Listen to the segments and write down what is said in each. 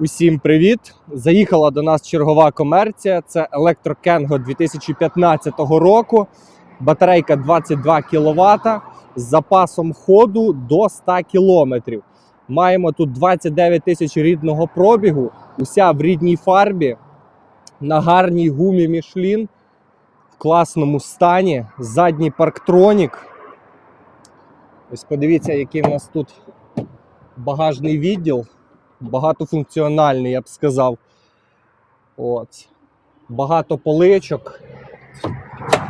Усім привіт! Заїхала до нас чергова комерція. Це електрокенго 2015 року. Батарейка 22 кВт з запасом ходу до 100 км. Маємо тут 29 тисяч рідного пробігу, уся в рідній фарбі, на гарній гумі Мішлін, в класному стані. Задній парктронік. Ось подивіться, який в нас тут багажний відділ багатофункціональний, я б сказав. От. Багато поличок,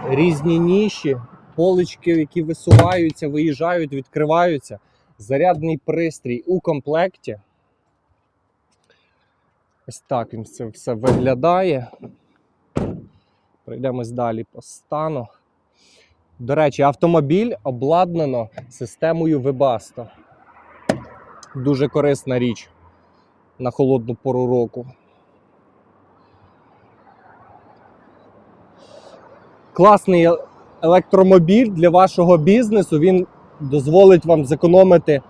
різні ніші, полички, які висуваються, виїжджають, відкриваються. Зарядний пристрій у комплекті. Ось так він це все виглядає. Пройдемось далі по стану. До речі, автомобіль обладнано системою Webasto. Дуже корисна річ на холодну пору року. Класний електромобіль для вашого бізнесу. Він дозволить вам зекономити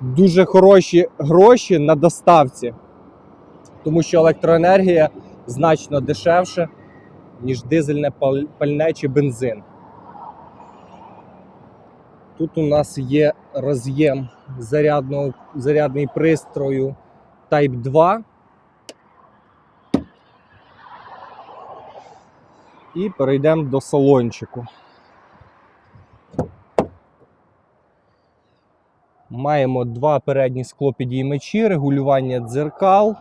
дуже хороші гроші на доставці, тому що електроенергія значно дешевше, ніж дизельне пальне чи бензин. Тут у нас є роз'єм зарядного, зарядний пристрою Type 2. І перейдемо до салончику. Маємо два передні склопідіймачі, регулювання дзеркал,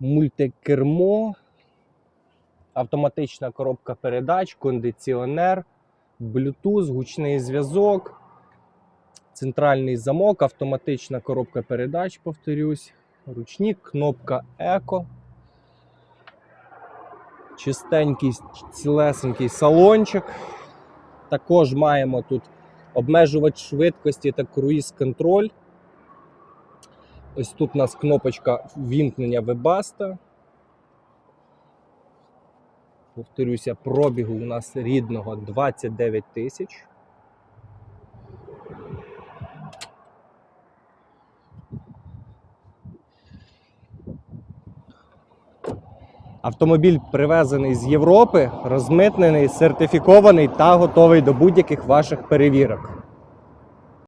мультикермо, автоматична коробка передач, кондиціонер, Bluetooth, гучний зв'язок, центральний замок, автоматична коробка передач, повторюсь, ручник, кнопка Еко. Чистенький, цілесенький салончик. Також маємо тут обмежувач швидкості та круїз-контроль. Ось тут у нас кнопочка вімкнення Webasto. Повторюся, пробігу у нас рідного 29 тисяч. Автомобіль привезений з Європи, розмитнений, сертифікований та готовий до будь-яких ваших перевірок.